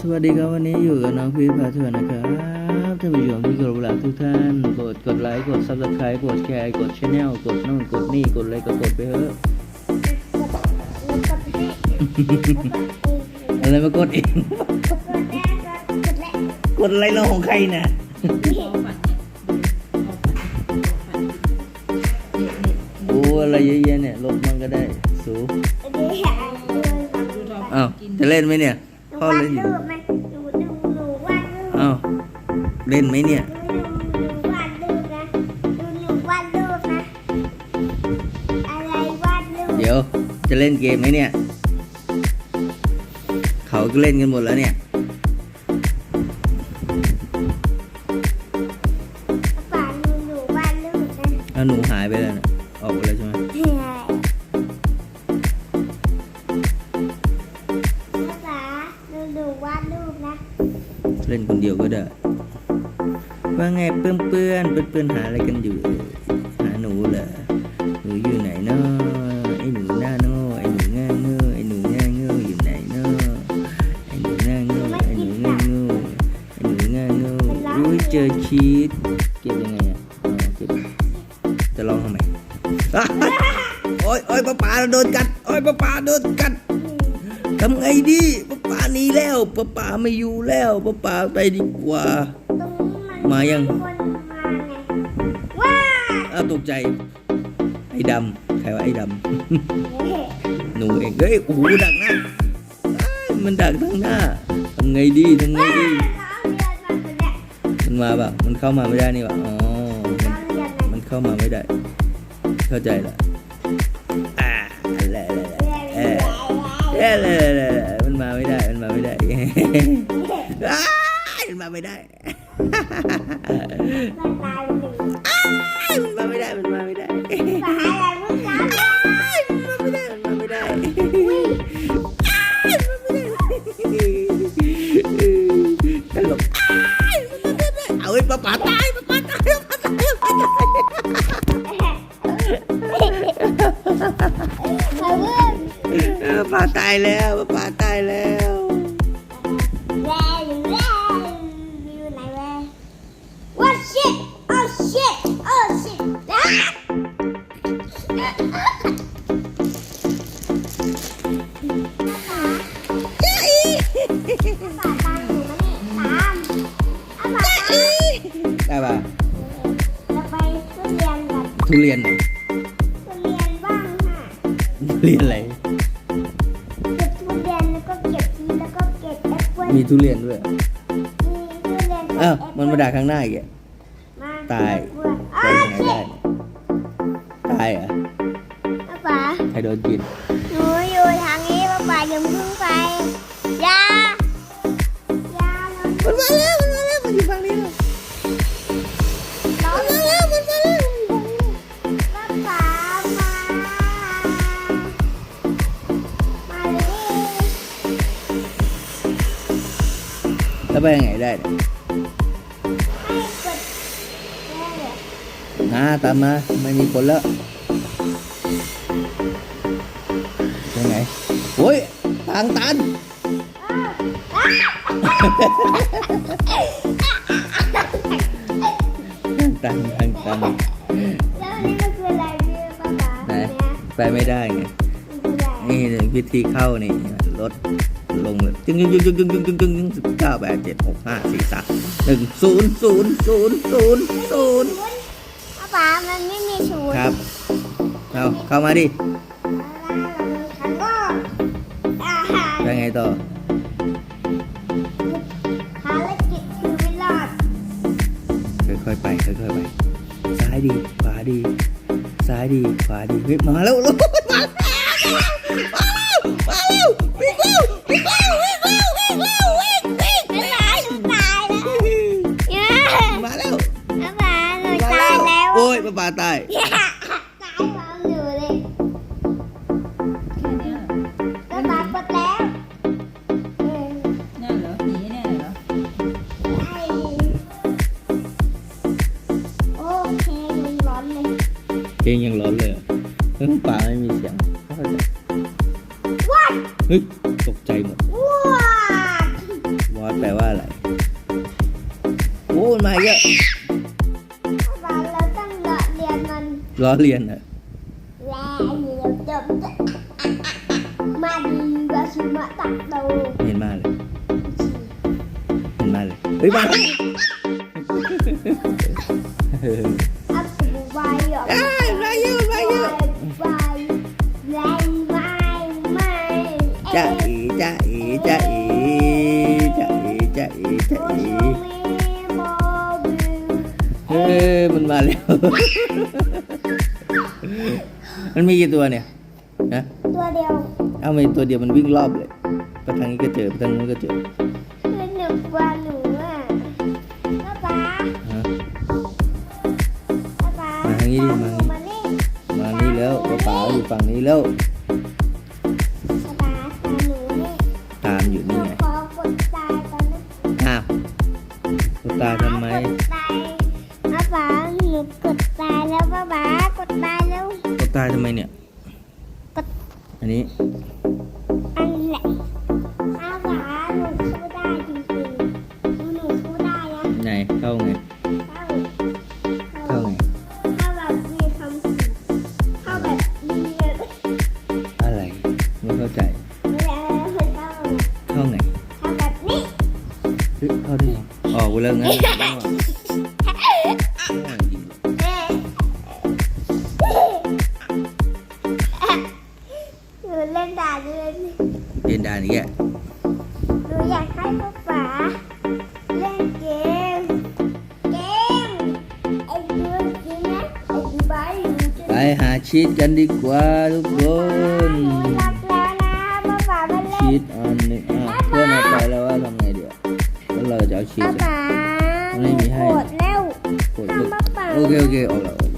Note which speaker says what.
Speaker 1: สวัสดีครับวันนี้อยู่กับน้องพีทพาเถื่อนนะครับท่านผู้ชมที่กรบรักทุกท่านกดกดไลค์กดซับสไครต์กดแชร์กดแชนแนลกดนู่นกดนี่กดอะไรก็กดไปเถอะอะไรมากดเองกดอะไรเราของใครน่ะโอ้อะไรเยอะแยะเนี่ยลบมันก็ได้สูอ้าวจะเล่นไหมเนี่ย พ่อเล่นอยู่อ้าวเล่นไหมเนี่ยเดี๋ยวจะเล่นเกมไหมเนี่ย เขาก็เล่นกันหมดแล้วเนี่ยเอาหนูหายไปแล้วนะออกไปแล้วใช่ไหม เล่นคนเดียวก็ได้ ว่าไงเพื่อนเพื่อนเพื่อนเพื่อนหาอะไรกันอยู่เหาหนูเหรอหนูอยู่ไหนเนาะไอ้หนูหน้าโง่ไอ้หนูง่าโง่ไอ้หนูง่าโง่อยู่ไหนเนาะไอ้หนูง่าโง่ไอ้หนูง่าโง่ไอ้หนูง่าโง่อุ้ยเจอชีสเก็บยังไงอะเก็บจะลองทำไมโอ้ยโอ้ยป้าป๋าโดนกัดโอ้ยป้าป๋าโดนกัดทำไงดีป้า ป๋าหนีแล้วป้าป๋าไม่อยู่แล้วป้าป๋าไปดีกว่า มายัง
Speaker 2: ว้า
Speaker 1: อ้าวตกใจ ไอ้ดำใครว่าไอ้ดำหนูเองเฮ้ยโอ้โหดักหน้าอ้ายมันดักทั้งหน้าทำไงดีทำไงดีมันมาแบบมันเข้ามาไม่ได้นี่หว่าอ๋อมันมันเข้ามาไม่ได้ เข้าใจละอ่าแหละแหละแหละเอ๊ะแหละ ได้มันมาไม่ได้อ้ายมันมาไม่ได้อ้ายมันมาไม่ได้มันมาไม่ได้อ้ายมันมาไม่ได้มันมาไม่ได้อ้ายมันมาไม่ได้ตลกอ้ายมันมาไม่ได้เอาไอ้ปลาป๋าตายปลาป๋าตายปลาป๋าตายปลาป๋าตายเออปลาตายแล้วปลาตายแล้ว
Speaker 2: เรียน
Speaker 1: ไหน
Speaker 2: ทุเรียนบ้างค่ะ
Speaker 1: ทุเรียนอะไร
Speaker 2: เก็บทุเรียนแล้วก็เก็บทีแล้วก็เก็บแอปเปิ้ล
Speaker 1: มีทุเรียนด้วย
Speaker 2: มีทุเรียนกับ
Speaker 1: อ้าว
Speaker 2: แอปเปิ้ล
Speaker 1: มันมาด่าข้างหน้าอีกอะ
Speaker 2: มา
Speaker 1: ตาย
Speaker 2: อ้า
Speaker 1: ไป
Speaker 2: ว
Speaker 1: ยังไง
Speaker 2: ชิ
Speaker 1: ได้ ตายเหรอ
Speaker 2: อาป่า
Speaker 1: ใครโดนกิน แล้วไปยังไงได้นะตามมาไม่มีผลแล้วยังไงโอ้ยทางตันตันตัน
Speaker 2: ตันคืออะไป
Speaker 1: ไม่ได้ไง
Speaker 2: นี่
Speaker 1: วิธีเข้านี่รถ ลงเลยจึงจึงจึงจึงจึงจึงจึงจึงจึงสิบเก้าแปดเจ็ดหกห้าสี่สามหนึ่งศูนย์ศูนย์ศูนย์ศูนย์ศูนย์
Speaker 2: ป้าป่ามันไม่มีศูนย์
Speaker 1: ครับเอาเข้ามาดิ
Speaker 2: ฉันก็อ่า
Speaker 1: ไปไงต่อ
Speaker 2: ภารกิจคือไม่รอด
Speaker 1: ค่อยๆไปค่อยๆไปซ้ายดีขวาดีซ้ายดีขวาดีเฮ้ยมาแล้วลูกมาแล้ว เฮ้ยป่าไม่มีเสียง
Speaker 2: ว้า
Speaker 1: เฮ้ยตกใจหมด
Speaker 2: ว้า
Speaker 1: วแปลว่าอะไรโอ้มันมาเยอะ
Speaker 2: ป้าป๋าเราต้องเลาะเรียนมัน
Speaker 1: ล้อเลียนเหรอ
Speaker 2: แล้วเดี๋ยวจบจะมาดีกว่าชิมะตักโต
Speaker 1: เห็นมาเลยเห็นมาเลยเฮ้ยมา
Speaker 2: อัพบูบายหรอ
Speaker 1: อ้ายมาเยอะมาเยอะ
Speaker 2: บ
Speaker 1: เอ๋จ้า
Speaker 2: โอ
Speaker 1: เอ๋
Speaker 2: ชูมีโมบิล
Speaker 1: เฮ้ยมันมาแล้ว มันมีกี่ตัวเนี่ยนะ
Speaker 2: ตัวเดียว
Speaker 1: เอามาตัวเดียวมันวิ่งรอบเลยไปทางนี้ก็เจอไปทางนู้นก็เจอ
Speaker 2: คือหนึ่งกว่าหนูอะป้าป๋า
Speaker 1: ฮะ
Speaker 2: ป้าป๋า
Speaker 1: มาทางนี้ดิ
Speaker 2: ต
Speaker 1: มา
Speaker 2: ห
Speaker 1: ทางนี้
Speaker 2: มานี่
Speaker 1: มานี่แล้วป้าป๋าอยู่ฝั่งนี้แล้ว
Speaker 2: ตา
Speaker 1: ยทำไม
Speaker 2: ป้าป๋าหนูกดตายแล้วป้าป๋ากดตายแล้ว
Speaker 1: กดตายทำไมเนี่ย
Speaker 2: กด
Speaker 1: อันนี้
Speaker 2: อันแหละป้าป๋าหนูสู้ได้จริงๆหนูสู้ได้นะ
Speaker 1: ไหนเข้าไง ออกไปแล้วงั้นไม่ว่าไม่ว่าจริงหรอก
Speaker 2: เอ๊ะหนูเล่นด่าเลย
Speaker 1: เรียนด่านอีกแก
Speaker 2: หนูอยากให้ป๊าป๋าเล่นเกมเกมไอ้ตัวจริงนะไอ้ที่บ้านหนูจะ
Speaker 1: ไปหาชีตกันดีกว่าทุกคน
Speaker 2: หนูรักแล้วนะป๊าป๋ามาเล่
Speaker 1: ชี
Speaker 2: น
Speaker 1: ตอันหนึ่งอะเพื่อนเอาไปแล้วว่าทำไงเดี๋ยวแล้วเราจะเอาชีต
Speaker 2: ป๊า
Speaker 1: อะ
Speaker 2: ป๋า
Speaker 1: ไม่มีให้
Speaker 2: โกรธแล้ว
Speaker 1: กด
Speaker 2: ทำป๊าป๋า
Speaker 1: โอเคโอเคออกแล้วออกแล้ว